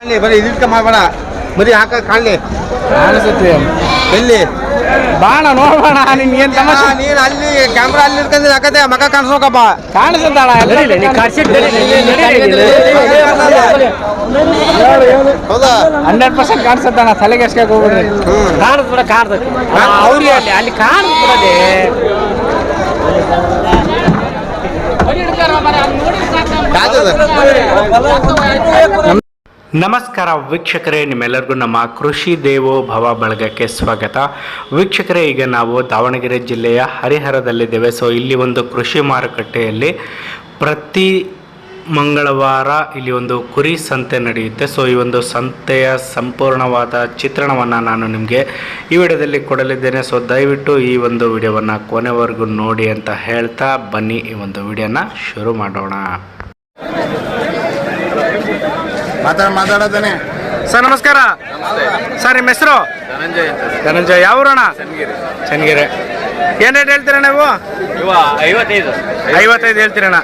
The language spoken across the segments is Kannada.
ಕಾಣ್ಲಿ ಬರೀ ಇದಿಟ್ಕ ಮಾಡಬೇಡ. ಬರೀ ಹಾಕ ಕಾಣಲಿ. ಕಾಣಿಸುತ್ತೆ. ಎಲ್ಲಿ? ಬಾಣ ನೋಡೋಣ ನಿನ್ಗೇನ್ ತಮಾಷೆ? ನೀನ್ ಅಲ್ಲಿ ಕ್ಯಾಮ್ರಾ ಅಲ್ಲಿ ಇಟ್ಕೊಂಡ್ರೆ ಹಾಕತ್ತೆ ಮಗ ಕಾಣಿಸೋಕಪ್ಪ ಕಾಣಿಸುತ್ತಾಳ ಹೌದಾ? ಹಂಡ್ರೆಡ್ ಪರ್ಸೆಂಟ್ ಕಾಣಿಸುತ್ತಾಣ ತಲೆಗೆ ಎಸ್ಕಾಕ್ ಹೋಗ್ಬಿಡ್ರಿ ಬಿಡ ಕಾಣ್ತದೆ. ಅವ್ರಿಗೆ ಅಲ್ಲಿ ಅಲ್ಲಿ ಕಾಣಿಸ್ ಬಿಡದೆ ನಮಸ್ಕಾರ ವೀಕ್ಷಕರೇ, ನಿಮ್ಮೆಲ್ಲರಿಗೂ ನಮ್ಮ ಕೃಷಿ ದೇವೋ ಭವ ಬಳಗಕ್ಕೆ ಸ್ವಾಗತ. ವೀಕ್ಷಕರೇ, ಈಗ ನಾವು ದಾವಣಗೆರೆ ಜಿಲ್ಲೆಯ ಹರಿಹರದಲ್ಲಿದ್ದೇವೆ. ಸೊ ಇಲ್ಲಿ ಒಂದು ಕೃಷಿ ಮಾರುಕಟ್ಟೆಯಲ್ಲಿ ಪ್ರತಿ ಮಂಗಳವಾರ ಇಲ್ಲಿ ಒಂದು ಕುರಿ ಸಂತೆ ನಡೆಯುತ್ತೆ. ಸೊ ಈ ಒಂದು ಸಂತೆಯ ಸಂಪೂರ್ಣವಾದ ಚಿತ್ರಣವನ್ನು ನಾನು ನಿಮಗೆ ಈ ವಿಡಿಯೋದಲ್ಲಿ ಕೊಡಲಿದ್ದೇನೆ. ಸೊ ದಯವಿಟ್ಟು ಈ ಒಂದು ವಿಡಿಯೋವನ್ನು ಕೊನೆವರೆಗೂ ನೋಡಿ ಅಂತ ಹೇಳ್ತಾ ಬನ್ನಿ. ಈ ಒಂದು ವಿಡಿಯೋನ ಶುರು ಮಾಡೋಣ. ಮಾತಾಡ ಮಾತಾಡೋದನೆ ಸರ್ ನಮಸ್ಕಾರ. ಸರ್ ನಿಮ್ಮ ಹೆಸರು? ಧನಂಜಯ ಯಾವ ಊರಣ್ಣ? ಚನ್ನಗಿರಿ. ಏನ್ ರೇಟ್ ಹೇಳ್ತೀರ ನೀವು? ಐವತ್ತೈದು. ಐವತ್ತೈದು ಹೇಳ್ತೀರಣ್ಣ.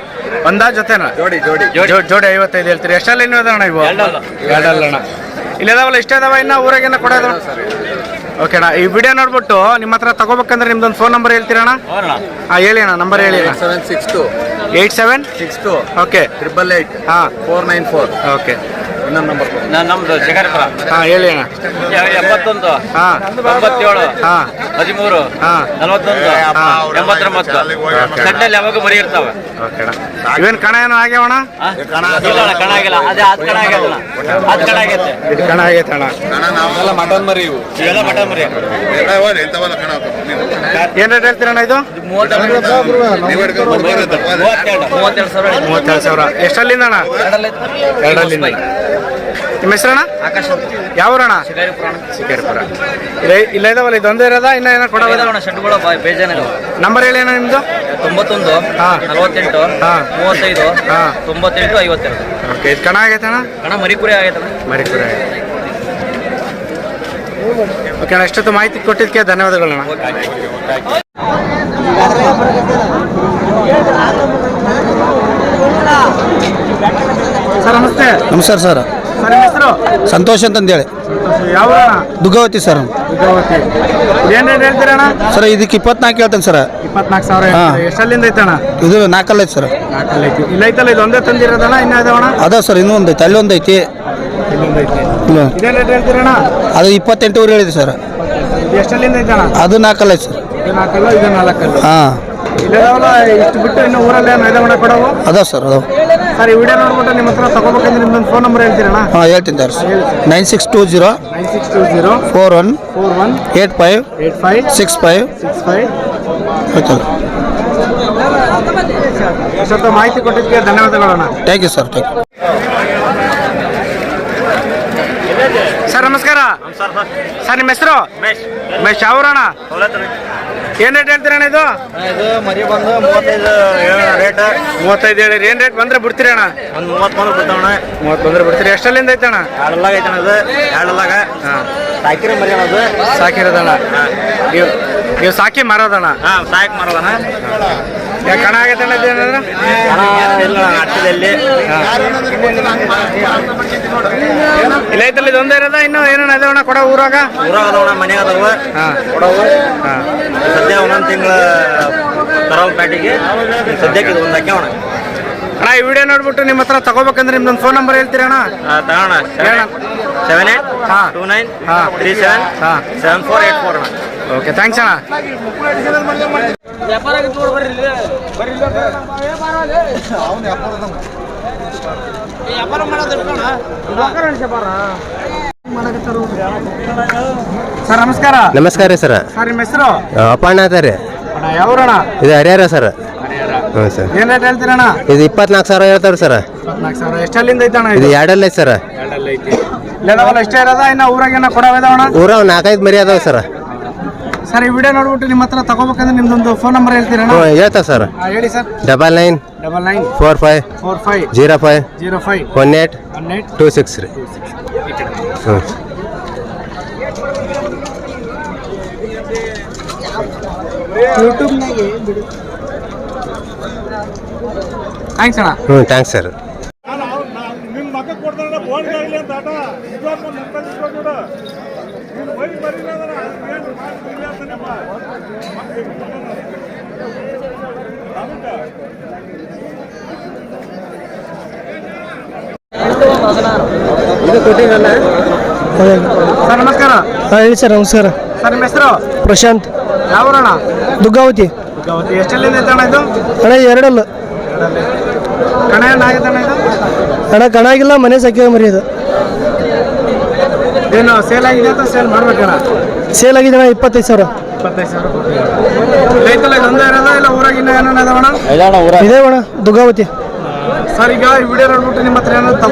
ಒಂದಾ ಜೊತೆನಾ? ಜೋಡಿ ಜೋಡಿ. ಜೋಡಿ ಐವತ್ತೈದು ಹೇಳ್ತೀರಿ? ಎಷ್ಟಲ್ಲಿ ಇನ್ನೂ ಅದಣ್ಣ ಇವು? ಎರಡಲ್ಲ. ಅಣ್ಣ ಇಲ್ಲಿ ಅದಾವಲ್ಲ ಇಷ್ಟ ಅದಾವ ಇನ್ನ ಊರಾಗೇನ ಕೊಡೋದು? ಓಕೆ ಅಣ್ಣ ಈ ವಿಡಿಯೋ ನೋಡ್ಬಿಟ್ಟು ನಿಮ್ಮ ಹತ್ರ ತಗೋಬೇಕಂದ್ರೆ ನಿಮ್ದೊಂದು ಫೋನ್ ನಂಬರ್ ಹೇಳ್ತೀರಣ್ಣ ಹಾಂ ಹೇಳಿ ಅಣ್ಣ ನಂಬರ್ ಹೇಳಿ ಅಣ್ಣ. Seven six two eight seven six two okay triple eight ಹಾಂ. ಫೋರ್ ನೈನ್ ಫೋರ್ ಓಕೆ ಇನ್ನೊಂದು ನಂಬರ್ ನಮ್ದು ಶಿಕಾರಿಪುರ ಹಾಂ ಹೇಳಿ ಅಣ್ಣ. ಎಂಬತ್ತೊಂದು ಹಾಂ. ತೊಂಬತ್ತೇಳು ಹಾಂ. ಹದಿಮೂರು ಹಾಂ. ನಲವತ್ತೊಂದು ಎಂಬತ್ತೊಂಬತ್ತು. ಸಡ್ಡಲ್ಲಿ ಯಾವಾಗ ಮರಿ ಇರ್ತಾವೆ. ಓಕೆ ಅಣ್ಣ. ಇವೇನು ಕಣ ಏನೋ ಆಗ್ಯಾವಣ್ಣ ಆ? ಇಲ್ಲ ಅಣ್ಣ, ಕಣ ಆಗಿಲ್ಲ. ಅದೇ ಅದ್ ಕಣ ಆಗ್ಯದ ಅದ್ ಕಣ ಆಗೈತೆ. ಇದು ಕಣ ಆಗೈತೆ ಅಣ್ಣ. ನಾವೆಲ್ಲ ಮಟನ್ ಮರಿ ಇವು. ಇವೆಲ್ಲ ಮಟನ್ ಮರಿ. ಏನ್ ರೇಟ್ ಹೇಳ್ತೀರಣ್ಣ ಇದು? ಮೂವತ್ತೆರಡು ಮೂವತ್ತೆರಡು ಸಾವಿರ. ಮೂವತ್ತೆರಡು ಸಾವಿರ. ಎಷ್ಟಲ್ಲಿಂದ ಅಣ್ಣ? ಎರಡಲ್ಲಿಂದ. ನಿಮ್ಮ ಹೆಸರಣ್ಣ? ಆಕಾಶ ಯಾವ ಶಿಕಾರಿಪುರ ಇಲ್ಲ ಇಲ್ಲ ಇದಾವಲ್ಲ ಇದೊಂದೇ ಇರೋದಾ? ಇನ್ನ ಏನೋ ಕೊಡೋದ? ಅಣ್ಣ ಶೆಡ್ಗಳು ನಂಬರ್ ಹೇಳಿ ಏನೋ ನಿಮ್ದು? ತೊಂಬತ್ತೊಂದು ಹಾ. ನಲವತ್ತೆಂಟು ಹಾ. ಮೂವತ್ತೈದು ಹಾ. ತೊಂಬತ್ತೆಂಟು ಐವತ್ತೆರಡು. ಓಕೆ ಇದು ಕಣ ಆಗೈತೆ ಅಣ್ಣ? ಅಣ್ಣ ಮರಿಕುರಿ ಆಗೈತೆ ಆಗೈತಣ್ಣ ಮರಿ ಕೂಡ ಓಕೆ ಅಣ್ಣ ಎಷ್ಟೊತ್ತು ಮಾಹಿತಿ ಕೊಟ್ಟಿದ್ದಕ್ಕೆ ಧನ್ಯವಾದಗಳಣ್ಣ ಸರ್ ನಮಸ್ತೆ. ನಮಸ್ಕಾರ ಸರ್. ಸರ್ ನಿಮ್ಮ ಹೆಸರು? ಸಂತೋಷ್ ಅಂತಂದೇಳಿ. ಯಾವ ದುಗ್ಗಾವತಿ ಸರ್. ದುರ್ಗಾವತಿ ಏನೇನು ರೇಟ್ ಹೇಳ್ತೀರಣ್ಣ? ಸರ್ ಇದಕ್ಕೆ ಇಪ್ಪತ್ನಾಲ್ಕು ಹೇಳ್ತೇನೆ ಸರ್. ಇಪ್ಪತ್ನಾಲ್ಕು ಸಾವಿರ ಹಾ. ಹೇಳ್ತೀರಿ. ಎಷ್ಟಲ್ಲಿಂದ ಐತಣ್ಣ? ಇದು ನಾಲ್ಕಲ್ಲ ಐತೆ ಸರ್. ನಾಲ್ಕಲ್ಲಿ ಐತಿ ಇಲ್ಲ ಐತಲ್ಲ ಇದು ಒಂದೇ ತಂದಿರೋದಣ್ಣ ಇನ್ನೂ ಇದಾವಣ್ಣ ಅದ ಸರ್ ಇನ್ನೂ ಒಂದು ಐತೆ ಅಲ್ಲಿ ಒಂದೈತಿ. ಐತಿ ಇಲ್ಲೊಂದು ಐತಿ. ಇಲ್ಲ ಇದೇನು ರೇಟ್ ಹೇಳ್ತೀರಣ್ಣ? ಅದು ಇಪ್ಪತ್ತೆಂಟೂವರೆ ಹೇಳಿದೆ ಸರ್. ಇದು ಎಷ್ಟಲ್ಲಿಂದ ಐತಣ್ಣ? ಅದು ನಾಲ್ಕಲ್ಲ ಐತೆ ಸರ್. ಇದು ನಾಲ್ಕಲ್ಲ ಇದು ನಾಲ್ಕಲ್ಲ? ಹಾಂ. ಇಲ್ಲದಾವಲ್ಲ ಇಷ್ಟು ಬಿಟ್ಟು ಇನ್ನು ಊರಲ್ಲಿ ಏನು ಇದಾವಣ ಕೊಡೋವು? ಅದ ಸರ್ ಅದು ಸರ್ ಈ ವಿಡಿಯೋ ನೋಡ್ಬಿಟ್ಟು ನಿಮ್ಮ ಹತ್ರ ತಗೋಬೇಕಂದ್ರೆ ನಿಮ್ದೊಂದು ಫೋನ್ ನಂಬರ್ ಹೇಳ್ತೀರಣ್ಣ ಹಾಂ ಹೇಳ್ತೀನಿ sir. Nine six two zero nine six two zero four one four one eight five eight five six five six five ಆಯ್ತು. ಸ್ವಲ್ಪ ಮಾಹಿತಿ ಕೊಟ್ಟಿದ್ದಕ್ಕೆ ಧನ್ಯವಾದಗಳಣ್ಣ thank you sir thank you sir ನಮಸ್ಕಾರ. ಸರ್. ನಿಮ್ಮ ಹೆಸರು? ಉಮೇಶ್. ಯಾವೂರಣ್ಣ? ಏನು ರೇಟ್ ಹೇಳ್ತೀರಣ್ಣ ಇದು? ಇದು ಮರಿ ಬಂದು ಮೂವತ್ತೈದು ರೇಟ್ ಮೂವತ್ತೈದು ಹೇಳಿರಿ ಏನ್ ರೇಟ್ ಬಂದ್ರೆ ಬಿಡ್ತೀರಿ ಅಣ್ಣ? ಒಂದು ಬಂದ್ರೆ ಬಿಡ್ತಾವಣ ಮೂವತ್ತು ಬಂದ್ರೆ ಬಿಡ್ತೀರಿ. ಎಷ್ಟಲ್ಲಿಂದ ಐತಣ್ಣ ಎರಡಲ್ಲಾಗ ಐತಣ ಅದು ಎರಡಲ್ಲಾಗ ಸಾಕಿರ ಮರಿ ಅದು ಸಾಕಿರೋದಣ್ಣ ನೀವು ನೀವು ಸಾಕಿ ಮಾರೋದಣ್ಣ ಹಾಂ ಸಾಕಿ ಮಾರೋದಣ್ಣ ಕಣ ಆಗತ್ತೆ ಇಲ್ಲ ಇಲ್ಲ ಐತಲ್ಲ ಇದು ಒಂದೇ ಇರೋದ? ಇನ್ನೂ ಏನೇನು ಅಣ್ಣ ಕೊಡ ಊರಾಗ? ಊರಾಗ ಅದಾವಣ ಮನೆ ಅದಾವ. ಹಾಂ. ಕೊಡವು. ಹಾಂ. ಸದ್ಯ ಒಂದೊಂದು ತಿಂಗಳ ತರವ ಪ್ಯಾಟಿಗೆ. ಸದ್ಯಕ್ಕೆ ಇದು ಒಂದು ಹಾಕ್ಯಾವಣ ಅಣ್ಣ ಈ ವಿಡಿಯೋ ನೋಡ್ಬಿಟ್ಟು ನಿಮ್ಮ ಹತ್ರ ತಗೋಬೇಕಂದ್ರೆ ನಿಮ್ದೊಂದು ಫೋನ್ ನಂಬರ್ ಹೇಳ್ತೀರಣ್ಣ ತಗೋಣ. ಹೇಳ. ಸೆವೆನ್ ಏಟ್ ಹಾ. ಟೂ ನೈನ್ ಹಾ. Three seven. Seven four eight four ಅಣ್ಣ. ಓಕೆ ಥ್ಯಾಂಕ್ಸ್ ಅಣ್ಣ. ಸರ್ ನಮಸ್ಕಾರ. ನಮಸ್ಕಾರ ರೀ ಸರ್. ಸರ್ ನಿಮ್ಮ ಹೆಸರು? ಅಪ್ಪಣ್ಣ ರೀ. ಅಣ್ಣ ಇದು ಹರಿಹರ ಸರ್. ಹ್ಞೂ ಸರ್. ಏನ್ ರೇಟ್ ಹೇಳ್ತೀರಣ್ಣ? ಇದು ಇಪ್ಪತ್ನಾಲ್ಕು ಸಾವಿರ ಹೇಳ್ತಾರೆ ಸರ್. ಇಪ್ಪತ್ನಾಲ್ಕು ಸಾವಿರ. ಎಷ್ಟಲ್ಲಿಂದ ಐತಣ್ಣ ಇದು? ಇದು ಎರಡಲ್ಲ ಐತೆ ಸರ್. ಎರಡಲ್ಲ ಐತಿ. ಎಷ್ಟೇ ಇಷ್ಟೇ ಇರೋದ? ಇನ್ನ ಊರಾಗೇನ ಅಣ್ಣ ಊರ ಒಂದು ನಾಲ್ಕೈದು ಮರಿ ಅದಾವ ಸರ್. ಸರ್ ಈ ವಿಡಿಯೋ ನೋಡ್ಬಿಟ್ಟು ನಿಮ್ಮ ಹತ್ರ ತಗೋಬೇಕಂದ್ರೆ ನಿಮ್ದೊಂದು ಫೋನ್ ನಂಬರ್ ಹೇಳ್ತೀರಾ ಹೇಳ್ತಾ ಸರ್. ಹೇಳಿ sir. Double nine double nine four five four five zero five zero five one eight one eight two six ರೀ ಹ್ಞೂ ಥ್ಯಾಂಕ್ಸ್ ಅಣ್ಣ. ಹ್ಞೂ ಥ್ಯಾಂಕ್ಸ್ ಸರ್ ನಿಮ್ಮ ಮಗ ಕೊಡ್ತಾನೆ ಬೋರ್ಡ್ ಆಗಲಿ ಅಂತ ಆಟ ಸರ್ ನಮಸ್ಕಾರ. ಹಾಂ ಹೇಳಿ ಸರ್ ನಮಸ್ಕಾರ. ಸರ್ ನಿಮ್ಮ ಹೆಸರು? ಪ್ರಶಾಂತ್. ಯಾವ ಅಣ್ಣ ದುಗ್ಗಾವತಿ. ಗೌತಿ ಎಷ್ಟೆಲ್ಲಿಂದ ಐತಣ್ಣ ಇದು? ಅಣ್ಣ ಎರಡಲ್ಲ. ಕಣ ಆಗೈತಣ್ಣ ಇದು? ಅಣ್ಣ ಕಣ ಆಗಿಲ್ಲ ಮನೆ ಸಾಕಿದ ಮರಿ ಅದು ಏನು ಸೇಲ್ ಆಗಿದೆ ಅಂತ ಸೇಲ್ ಮಾಡ್ಬೇಕಣ್ಣ ಸೇಲ್ ಆಗಿದೆ ಅಣ್ಣ ಇಪ್ಪತ್ತೈದು ಸಾವಿರ. ಇಪ್ಪತ್ತೈದು ಸಾವಿರ ರೈತಲ್ಲ ಇದೊಂದೇ ಇರೋದ ಇಲ್ಲ ಊರಾಗ ಇನ್ನ ಏನೇನು ಅದಾವಣ ಇದೆ ಅಣ್ಣ ದುಗ್ಗಾವತಿ ಸರ್ ಈಗ ಈ ವಿಡಿಯೋ ನೋಡ್ಬಿಟ್ಟು ನಿಮ್ಮ ಹತ್ರ ಏನಾದ್ರು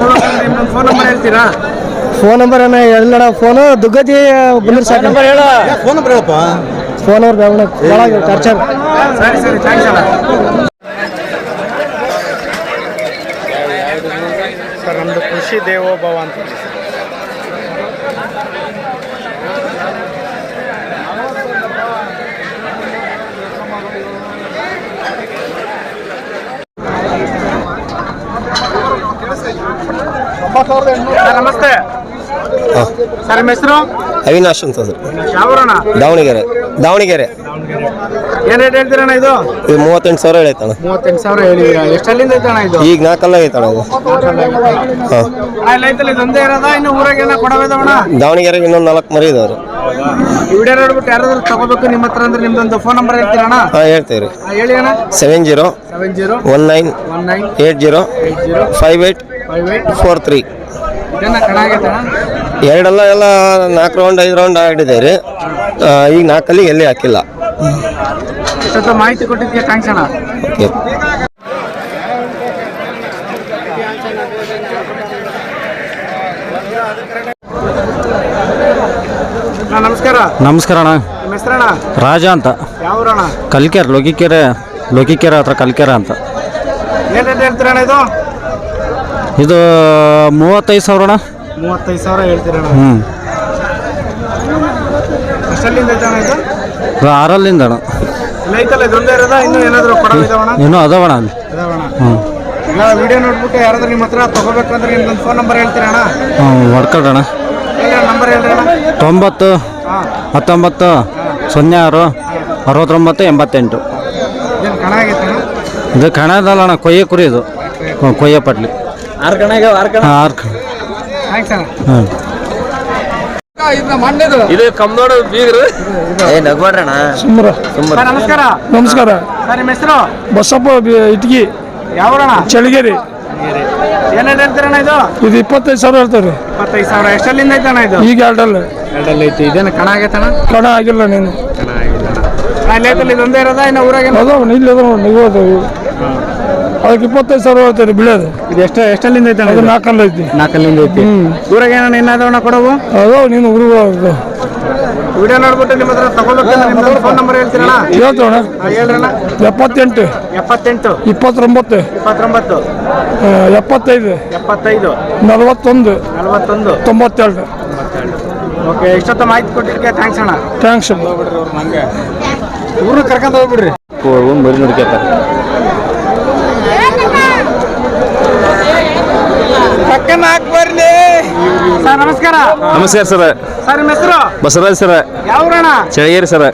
ಫೋನ್ ನಂಬರ್ ಹೇಳ್ತೀರಾ? ಫೋನ್ ನಂಬರ್ ಏನ ಫೋನು ದುಗ್ಗತಿ ಬಂದ್ರೆ ಸಾಕು. ಫೋನ್ ನಂಬರ್ ಹೇಳಪ್ಪ? ಫೋನ್ ನಂಬರ್ ಒಳಗೆ ಚಾರ್ಜರ್ ಸರಿ ಸರಿ ಥ್ಯಾಂಕ್ಸ್ ಅಣ್ಣ. ಸರ್ ನಮ್ಮದು ಕೃಷಿ ದೇವೋಭವ ಅಂತ. ನಮಸ್ತೆ. ಸರ್ ನಿಮ್ಮ ಹೆಸರು? ಅವಿನಾಶ್ ಅಂತ ಸರ್. ದಾವಣಗೆರೆ. ದಾವಣಗೆರೆ. ಏನ್ ರೇಟ್ ಹೇಳ್ತೀರಣ್ಣ ಇದು? ಇದು ಮೂವತ್ತೆಂಟು ಸಾವಿರ ಹೇಳೈತಣ ಮೂವತ್ತೆಂಟು ಸಾವಿರ ಹೇಳಿ ಎಷ್ಟಲ್ಲಿಂದ ಐತಣ್ಣ ಇದು? ಈಗ ನಾಲ್ಕಲ್ಲ ಐತಣ ಇದು. ಹಾಂ. ಇದೊಂದೇ ಇರೋದ? ಇನ್ನು ಊರಾಗೆಲ್ಲ ದಾವಣಗೆರೆಗೆ ಇನ್ನೊಂದು ನಾಲ್ಕು ಮರಿ ಇದಾವ್ರಿ. ಈ ವಿಡಿಯೋ ನೋಡ್ಬಿಟ್ಟು ಯಾರಾದ್ರೂ ತಗೋಬೇಕು ನಿಮ್ಮ ಹತ್ರ ಅಂದ್ರೆ ನಿಮ್ದೊಂದು ಫೋನ್ ನಂಬರ್ ಹೇಳ್ತೀರಣ್ಣ? ಹಾಂ ಹೇಳ್ತೀವಿ ರೀ ಹೇಳಿ ಅಣ್ಣ. Seven zero seven zero one nine one nine eight zero eight zero five eight five eight four three ಎರಡೆಲ್ಲ ಎಲ್ಲ ನಾಲ್ಕು ರೌಂಡ್ ಐದು ರೌಂಡ್ ಆಡಿದೆ ರೀ. ಈಗ ನಾಲ್ಕಲ್ಲಿ ಎಲ್ಲಿ ಹಾಕಿಲ್ಲ. ಮಾಹಿತಿ ಕೊಟ್ಟಿದ್ದಕ್ಕೆ ಥ್ಯಾಂಕ್ಸ್ ಅಣ್ಣ. ಓಕೆ ನಮಸ್ಕಾರ. ನಮಸ್ಕಾರ ಅಣ್ಣ. ರಾಜ ಅಂತ. ಕಲ್ಕೆರೆ ಲೋಕಿಕೆರೆ ಲೋಕಿಕೆರೆ ಹತ್ರ ಕಲ್ಕೆರೆ ಅಂತ. ಇದು ಮೂವತ್ತೈದು ಸಾವಿರ ಅಣ್ಣ? ಮೂವತ್ತೈದು ಸಾವಿರ ಹೇಳ್ತೀರಣ್ಣ ಹ್ಞೂ ಎಷ್ಟಲ್ಲಿಂದ ಐತಣ್ಣ ಇದು? ಇದು ಆರಲ್ಲಿಂದ ಅಣ್ಣ. ಇಲ್ಲ ಐತಲ್ಲ ಇದೊಂದೇ ಇರೋದ? ಇನ್ನು ಏನಾದ್ರು ಕೊಡವಿದಾವಣ ಇನ್ನೂ ಅದಾವಣ ಅಲ್ಲಿ. ಇದಾವಣ ಹ್ಞೂ ಇಲ್ಲ ವಿಡಿಯೋ ನೋಡ್ಬಿಟ್ಟು ಯಾರಾದ್ರೂ ನಿಮ್ಮ ಹತ್ರ ತಗೋಬೇಕಂದ್ರೆ ನಿಮ್ದೊಂದು ಫೋನ್ ನಂಬರ್ ಹೇಳ್ತೀರಣ್ಣ ಹ್ಞೂ ಹೊಡ್ಕೊಳ್ರಣ ಹೇಳಿ ನಂಬರ್ ಹೇಳ್ರಿ ಅಣ್ಣ. ತೊಂಬತ್ತು ಹಾಂ. ಹತ್ತೊಂಬತ್ತು ಸೊನ್ನೆ ಆರು ಅರವತ್ತೊಂಬತ್ತು ಎಂಬತ್ತೆಂಟು. ಇದೇನು ಕಣ ಆಗೈತೆ ಅಣ್ಣ? ಇದು ಕಣದಲ್ಲಣ್ಣ ಕೊಯ್ಯ ಕುರಿ ಇದು. ಹ್ಞೂ, ಕೊಯ್ಯ ಪಟ್ಲಿ. ಹಾಂ ಕಣ ಇದು ಕಮ್ದೋಡ ಬೀಗರು. ಏ ನಗ್ಬೇಡ್ರಣ ಸುಮ್ರ. ಸರ್ ನಮಸ್ಕಾರ. ನಮಸ್ಕಾರ. ಸರ್ ನಿಮ್ಮ ಹೆಸರು? ಬಸಪ್ಪ ಬಿ- ಇಟ್ಗಿ. ಯಾವ ಊರಣ್ಣ ಚಳಿಗೇರಿ ಏನೇನು ಹೇಳ್ತೀರಣ್ಣ ಇದು? ಇದು ಇಪ್ಪತ್ತೈದು ಸಾವಿರ ಹೇಳ್ತಾರೆ ಇಪ್ಪತ್ತೈದು ಸಾವಿರ. ಎಷ್ಟಲ್ಲಿಂದ ಐತಣ್ಣ ಇದು? ಈಗ ಎರಡಲ್ಲ. ಎರಡಲ್ಲಿ ಐತಿ. ಇದೇನು ಕಣ ಆಗೈತಣ್ಣ ಕಣ ಆಗಿಲ್ಲ ನೀನು. ಅಲ್ಲಿ ಐತಲ್ಲ ಇದೊಂದೇ ಇರೋದ? ಇನ್ನು ಊರಾಗ ಅದಾವ ಇಲ್ಲಿ ಅದಾವ ನೀವು ಅದಾವು. ಅದಕ್ಕೆ ಇಪ್ಪತ್ತೈದು ಸಾವಿರ ಹೇಳ್ತಾರೆ ಬಿಳೋದು. ಇದು ಎಷ್ಟು ಎಷ್ಟಲ್ಲಿಂದ ಐತೆ ಅದು ನಾಲ್ಕಲ್ಲಿ ಐತಿ. ನಾಲ್ಕಲ್ಲಿಂದ ಐತಿ. ಊರಾಗ ಏನಣ್ಣ ಏನಾದವಣ್ಣ ಕೊಡವು? ಅದು ನೀನು ಹುಡುಗ ವಿಡಿಯೋ ನೋಡ್ಬಿಟ್ಟು ನಿಮ್ಮ ಹತ್ರ ನಿಮ್ದು ಫೋನ್ ನಂಬರ್ ಹೇಳ್ತೀರಣ್ಣ? ಹೇಳ್ತೋಣ ಹೇಳ್ರಣ್ಣ. ಎಪ್ಪತ್ತೆಂಟು. ಎಪ್ಪತ್ತೆಂಟು. ಇಪ್ಪತ್ತೊಂಬತ್ತು. ಇಪ್ಪತ್ತೊಂಬತ್ತು. ಎಪ್ಪತ್ತೈದು. ಎಪ್ಪತ್ತೈದು. ನಲವತ್ತೊಂದು. ನಲವತ್ತೊಂದು. ತೊಂಬತ್ತೆರಡು. ಓಕೆ ಇಷ್ಟೊತ್ತ ಮಾಹಿತಿ ಕೊಟ್ಟಿದ್ದಕ್ಕೆ ಥ್ಯಾಂಕ್ಸ್ ಅಣ್ಣ. ಥ್ಯಾಂಕ್ಸ್ ಊರು ಕರ್ಕೊಂಡು ಹೋಗ್ಬಿಡ್ರಿ. ಮರಿ ನೋಡ್ಕೊತಾರೆ ಪಕ್ಕನ ಹಾಕಿ ಬರ್ಲಿ ಸರ್ ನಮಸ್ಕಾರ. ನಮಸ್ಕಾರ ಸರ್ ಸರ್ ನಿಮ್ಮ ಹೆಸರು? ಬಸವರಾಜ್ ಸರ್ ಯಾವ ಊರಣ್ಣ ಚಳಗೇರಿ ಸರ್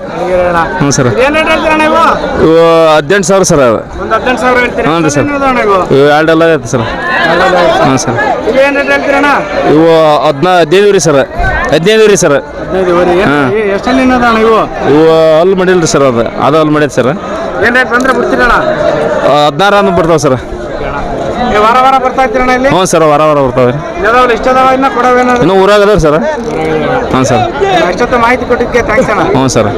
ಹ್ಞೂ ಸರ್ ಏನ್ ರೇಟ್ ಹೇಳ್ತೀರಣ್ಣ ಇವು? ಇವು ಹದಿನೆಂಟು ಸಾವಿರ ಸರ್ ಒಂದು ಹದಿನೆಂಟು ಸಾವಿರ ಹೇಳ್ತೀರಿ? ಹ್ಞೂ ರೀ ಸರ್. ಇವು? ಇವು ಎರಡೆಲ್ಲ ಐತೆ ಸರ್ ಹ್ಞೂ ಸರ್ ಇವು ಏನ್ ರೇಟ್ ಹೇಳ್ತೀರಣ್ಣ? ಇವು ಹದಿನಾ ಹದಿನೈದು ರೀ ಸರ್ ಹದಿನೈದು ರೀ ಸರ್ ಹಾಂ. ಎಷ್ಟಲ್ಲಿ ಅಣ್ಣ ಇವು? ಇವು ಅಲ್ಲಿ ಮಾಡಿಲ್ಲ ರೀ ಸರ್ ಅದು. ಅದು ಅಲ್ಲಿ ಮಾಡಿದ ಸರ್ ಏನ್ ರೇಟ್ ಬಂದ್ರೆ ಬಿಡ್ತೀರಣ್ಣ? ಹದಿನಾರು ಅಂದ್ರೆ ಬರ್ತಾವೆ ಸರ್ ವಾರ ವಾರ ಬರ್ತಾ ಇರ್ತೀರಣ್ಣ ಇಲ್ಲಿ? ಹ್ಞೂ ಸರ್ ವಾರ ವಾರ ಬರ್ತಾವೆ ರೀ ಇಷ್ಟ ಅದಾವ ಇನ್ನ ಕೊಡವೇನಾದ್ರು ಇನ್ನೂ ಊರಾಗ ಅದಾವ ಸರ್. ಹಾಂ ಸರ್. ಅಷ್ಟೊತ್ತ ಮಾಹಿತಿ ಕೊಟ್ಟಿದ್ದಕ್ಕೆ ಥ್ಯಾಂಕ್ಸ್ ಅಣ್ಣ. ಹ್ಞೂ ಸರ್.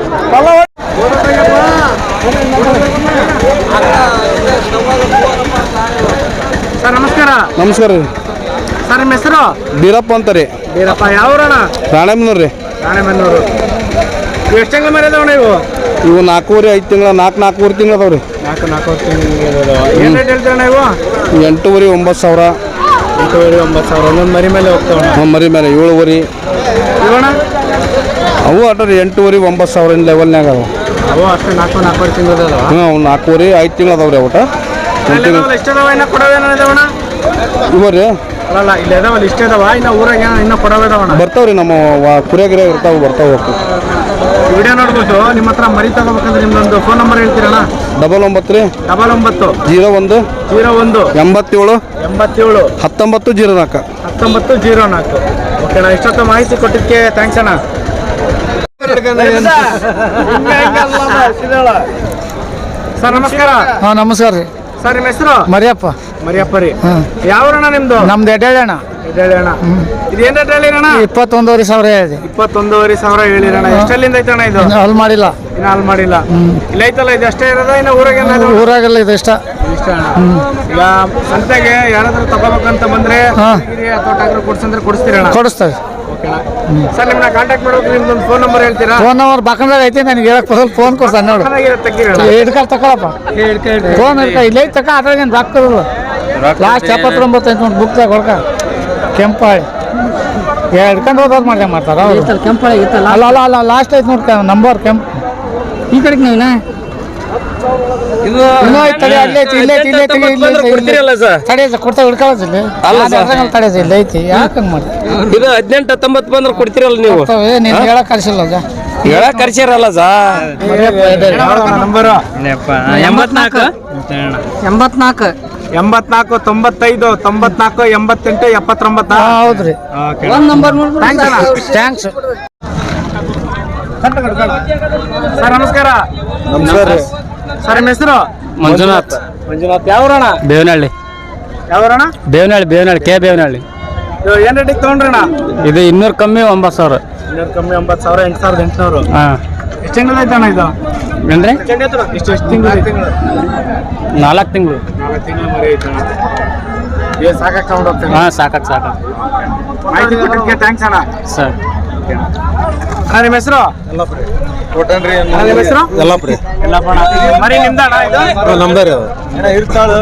ಸರ್ ನಮಸ್ಕಾರ. ನಮಸ್ಕಾರ ರೀ. ಸರ್ ನಿಮ್ಮ ಹೆಸರು? ಬೀರಪ್ಪ ಅಂತಾರೆ. ಬೀರಪ್ಪ ಯಾವ ಊರಣ್ಣ ರಾಣೆಮ್ಮನವ್ರು ರೀ. ರಾಣೆಬೆನ್ನೂರು ಇವು ಎಷ್ಟು ತಿಂಗಳ ಮೇಲೆ ಅದಾವಣ್ಣ ಇವು? ಇವು ನಾಲ್ಕೂವರೆ ಐದು ತಿಂಗಳ ನಾಲ್ಕು ನಾಲ್ಕೂವರೆ ತಿಂಗಳು ಅದಾವ ರೀ ನಾಲ್ಕು ನಾಲ್ಕು ಏನು ರೇಟ್ ಹೇಳ್ತೀರಣ್ಣ ಇವು? ಎಂಟೂವರೆ ಒಂಬತ್ತು ಸಾವಿರ. ಎಂಟೂವರೆ ಒಂಬತ್ತು ಸಾವಿರ. ಒಂದೊಂದು ಮರಿ ಮೇಲೆ ಹೋಗ್ತಾವಣ್ಣ? ಮರಿ ಮೇಲೆ ಏಳುವರೆ. ಇವಣ್ಣ ಅವು ಅಟ ರೀ ಎಂಟೂವರೆ ಒಂಬತ್ತು ಸಾವಿರ ಲೆವೆಲ್ನಾಗ ಅವು ಅವು ಅಷ್ಟು ನಾಲ್ಕು ನಾಲ್ಕುವರೆ ತಿಂಗಳು ಅದಾವ? ಹ್ಞೂ ಅವು ನಾಲ್ಕೂವರೆ ಐದು ತಿಂಗಳು ಅದಾವ? ರೀ ಅವಟ ಇವ ರೀ ಅಲ್ಲ ಇಲ್ಲ ಇದಾವಲ್ಲ ಇಷ್ಟ ಇದಾವ ಇನ್ನ ಊರಾಗ ಇನ್ನೂ ಕೊಡವೇದವಣ ಬರ್ತಾವ್ರಿ ನಮ್ಮ ಕುರಿಯಾಗಿರ ಇರ್ತಾವ ಬರ್ತಾವ ಹೋಗ್ತೀವಿ. ವಿಡಿಯೋ ನೋಡ್ಬಿಟ್ಟು ನಿಮ್ಮ ಹತ್ರ ಮರಿ ತಗೋಬೇಕಂದ್ರೆ ನಿಮ್ದೊಂದು ಫೋನ್ ನಂಬರ್ ಹೇಳ್ತೀರಣ್ಣ? ಡಬಲ್ ಒಂಬತ್ತು ರೀ. ಡಬಲ್ ಒಂಬತ್ತು. ಜೀರೋ ಒಂದು. ಜೀರೋ ಒಂದು. ಎಂಬತ್ತೇಳು. ಎಂಬತ್ತೇಳು. ಹತ್ತೊಂಬತ್ತು ಜೀರೋ ನಾಲ್ಕು. ಹತ್ತೊಂಬತ್ತು ಜೀರೋ ನಾಲ್ಕು. ಓಕೆ ನಾ ಇಷ್ಟೊತ್ತು ಮಾಹಿತಿ ಕೊಟ್ಟಿದ್ದಕ್ಕೆ ಥ್ಯಾಂಕ್ಸ್ ಅಣ್ಣ. ಸರ್ ನಮಸ್ಕಾರ. ಹಾ ನಮಸ್ಕಾರ ರೀ. ಸರ್ ನಿಮ್ಮ ಹೆಸರು? ಮರಿಯಪ್ಪ. ಮರಿಯಪ್ಪ ರೀ. ಯಾವ ನಿಮ್ದು? ನಮ್ದು ಎಡ್ಡೇಳಣ್ಣ ಇದೇಳಿ ಅಣ್ಣ? ಇದೇನ್ ರೇಟ್ ಹೇಳಿರಣ್ಣ ಇಪ್ಪತ್ತೊಂದೂವರೆ ಸಾವಿರ ಇದೆ ಇಪ್ಪತ್ತೊಂದೂವರೆ ಸಾವಿರ ಹೇಳಿರಣ್ಣ ಎಷ್ಟಲ್ಲಿಂದ ಐತಣ್ಣ ಇದು? ಅಲ್ಲಿ ಮಾಡಿಲ್ಲ. ಇನ್ನ ಅಲ್ಲಿ ಮಾಡಿಲ್ಲ. ಇಲ್ಲ ಐತಲ್ಲ ಇದು ಅಷ್ಟೇ ಇರೋದ? ಇನ್ನ ಊರಾಗೆಲ್ಲ ಏನಾದ್ರು ಊರಾಗೆಲ್ಲ ಇದು ಇಷ್ಟ. ಇಷ್ಟ ಅಣ್ಣ. ಈಗ ಸಂತೆಗೆ ಯಾರಾದ್ರೂ ತಗೋಬೇಕಂತ ಬಂದ್ರೆ ಕೊಡ್ಸಂದ್ರೆ ಕೊಡಿಸ್ತೀರಣ್ಣ? ಕೊಡಿಸ್ತೇವೆ. ಸರ್ ನಿಮ್ಮನ್ನ ಕಾಂಟ್ಯಾಕ್ಟ್ ಮಾಡ್ಬೇಕು ನಿಮ್ದೊಂದು ಫೋನ್ ನಂಬರ್ ಹೇಳ್ತೀರಾ? ಫೋನ್ ನಂಬರ್ ಬಾಕಂದಾಗ ಐತಿ ನನಗೆ ಹೇಳಕ್ ಫೋನ್ ಕೊಡ್ತಾನೆ ನೋಡು. ಚೆನ್ನಾಗಿರುತ್ತೆ ತಕೊಳಪ್ಪ. ಫೋನ್ ಹಿಡ್ಕ ಇಲ್ಲೇ ತಕ ಅದ್ರಾಗ ಏನು ರಾಕ್ತದಲ್ಲ ಲಾಸ್ಟ್ ಎಪ್ಪತ್ತೊಂಬತ್ತು ಐತೆ ನೋಡಿ ಬುಕ್ದಾಗ ಹೊಡ್ಕ ಕೆಂಪಾಳಿ ಹಿಡ್ಕೊಂಡು ಹೋದ್ ಮಾಡ್ದೆ ಮಾಡ್ತಾರ ಅವ್ರು ಕೆಂಪಳ ಇತ್ತಲ್ಲ ಅಲ್ಲ ಅಲ್ಲ ಅಲ್ಲ ಲಾಸ್ಟ್ ಐತೆ ನೋಡ್ಕ ನಂಬರ್ ಕೆಂಪ್ ಈ ಕಡೆಗೆ ನೀವಿನ ಇನ್ನೂ ಐತೆ ತಡಿ ಅಲ್ಲೇ ಐತಿ ಇಲ್ಲೇ ಐತಿ ಇಲ್ಲೇ ಐತಿ ಇಲ್ಲೇ ಐತಿ, ಇಲ್ಲೇ ಕೊಡ್ತೀರಲ್ಲ ಸರ್ ತಡಿ ಕೊಡ್ತಾ ಹಿಡ್ಕೊಳ್ಳೋದು ಇಲ್ಲಿ ಸರ್ ಇಲ್ಲ ಐತಿ ಯಾಕೆ ಹಂಗೆ ಮಾಡಿ ಇದು ಹದಿನೆಂಟು ಹತ್ತೊಂಬತ್ತು ಬಂದ್ರೆ ಕೊಡ್ತೀರಲ್ಲ ನೀವು ನೀನು ಹೇಳಕ್ ಕಳಿಸಿಲ್ಲ ಅದ ಹೇಳಕ್ ಕರ್ಸ್ಯಾರಲ್ಲ ಸಾ ನಂಬರು ಎಂಬತ್ನಾಲ್ಕು ಎಂಬತ್ನಾಲ್ಕು ಎಂಬತ್ನಾಲ್ಕು ತೊಂಬತ್ತೈದು ತೊಂಬತ್ನಾಲ್ಕು ಎಂಬತ್ತೆಂಟು ಎಪ್ಪತ್ತೊಂಬತ್ತ? ಹೌದ್ರಿ. ಒಂದ್ ನಂಬರ್ ನೋಡ್ಬಿಟ್ಟು ಥ್ಯಾಂಕ್ಸ್ ಸರ್ ನಮಸ್ಕಾರ. ನಮಸ್ಕಾರ ಸರ್ ನಿಮ್ಮ ಹೆಸರು? ಮಂಜುನಾಥ್. ಮಂಜುನಾಥ್. ಯಾವ್ರಣ ಬೇವನಹಳ್ಳಿ. ಯಾವ್ರಣ ಬೇವನಹಳ್ಳಿ ಬೇವನಹಳ್ಳಿ ಕೆ ಬೇವನಹಳ್ಳಿ. ಏನ್ ರೇಟಿಗೆ ತಗೊಂಡ್ರಣ ಇದು ಇನ್ನೂರು ಕಮ್ಮಿ ಒಂಬತ್ತು ಸಾವಿರ. ಇನ್ನೂರು ಕಮ್ಮಿ ಒಂಬತ್ತು ಸಾವಿರ ಎಂಟು ಸಾವಿರದ ಎಂಟುನೂರು. ಹಾಂ. ಎಷ್ಟು ತಿಂಗಳು ಐತಣ್ಣ ಇದು? ಏನ್ರಿ? ಎಷ್ಟು ಎಷ್ಟು ತಿಂಗಳು ನಾಲ್ಕು ತಿಂಗಳು. ತಿಂಗಳು ಮರಿ ಐತಣ್ಣ ಏ ಸಾಕಾಗಿ ತಗೊಂಡು ಹೋಗ್ತೇನೆ ಹಾಂ ಸಾಕತ್ ಸಾಕತ್ ಮಾಹಿತಿ ಕೊಟ್ಟಿದ್ದಕ್ಕೆ ಥ್ಯಾಂಕ್ಸ್ ಅಣ್ಣ. ಸರ್. ಅಣ್ಣ ನಿಮ್ಮ ಹೆಸರು? ಅಣ್ಣ, ನಿಮ್ಮ ಹೆಸರು? ಎಲ್ಲಪ್ಪ ಮರಿ ನಿಮ್ದಣ್ಣ ಇದು? ನಮ್ದೇ ಅದು. ಅಣ್ಣ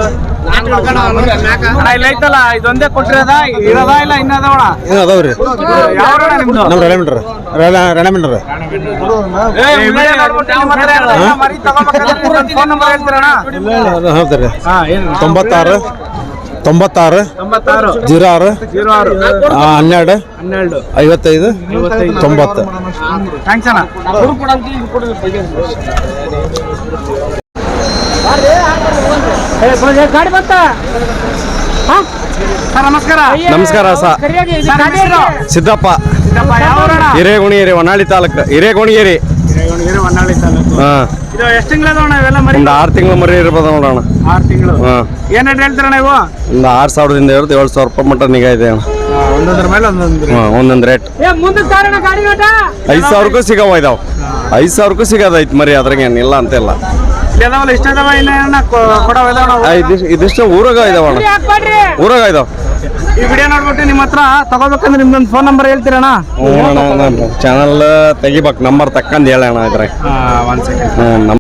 ಇಲ್ಲ ಐತಲ್ಲ ಇದೊಂದೇ ಕೊಟ್ಟಿರೋದ ಇರೋದ ಇಲ್ಲ ಇನ್ನದವಣ ಏನು ಅದಾವ್ರಿ ನಿಮ್ದು ನಮ್ಮ ತೊಂಬತ್ತಾರು ತೊಂಬತ್ತಾರು ಜೀರೋ ಆರು ಹನ್ನೆರಡು ಹನ್ನೆರಡು ಐವತ್ತೈದು ತೊಂಬತ್ತು. ಥ್ಯಾಂಕ್ಸ್ ಅಣ್ಣ. ಗಾಡಿ ಬಂತ? ಸರ್ ನಮಸ್ಕಾರ. ಸರ್. ಸಿದ್ದಪ್ಪ. ಹಿರೇಗುಣಿ ಏರಿ ಹಿರೇಗುಣಿಯೇರಿ ಹೊನ್ನಾಳಿ ತಾಲೂಕು. ಹಿರೇಗುಣಿಯೇರಿ. ಏರಿ ಒಂದು ಆರು ತಿಂಗಳು ಮರಿ ಇರ್ಬೋದು ನೋಡೋಣ ಆರು ತಿಂಗಳು. ಏನ್ ರೇಟ್ ಒಂದು ಆರು ಸಾವಿರದಿಂದ ಇರುತ್ತೆ ಏಳು ಸಾವಿರ ರೂಪಾಯಿ ಮಟ್ಟ ನಿಗಾ ಇದೆ ಒಂದೊಂದ್ ಒಂದೊಂದ್ರ ಮೇಲೆ ಒಂದೊಂದು ಹಾಂ ಒಂದೊಂದು ರೇಟ್ ಐದು ಸಾವಿರಕ್ಕೂ ಸಿಗವ ಇದಾವ. ಐದು ಸಾವಿರಕ್ಕೂ ಸಿಗೋದೈತೆ ಮರಿ ಅದ್ರಾಗ ಏನಿಲ್ಲ ಅಂತೆಲ್ಲ. ಇಷ್ಟ ಇದಾವ ಇನ್ನ ಏನ ಕೊಡವ ಇದಾವ ಇದಿಷ್ಟು ಊರಾಗ ಇದಾವ ಊರಾಗ ಇದಾವ. ಈ ವಿಡಿಯೋ ನೋಡ್ಬಿಟ್ಟು ನಿಮ್ಮ ಹತ್ರ ತಗೋಬೇಕಂದ್ರೆ ನಿಮ್ದೊಂದು ಫೋನ್ ನಂಬರ್ ಹೇಳ್ತೀರಣ್ಣ? ಚಾನಲ್ ತೆಗಿಬೇಕು ನಂಬರ್ ತಕ್ಕಂದು ಹೇಳೋಣ ಇದ್ರೆ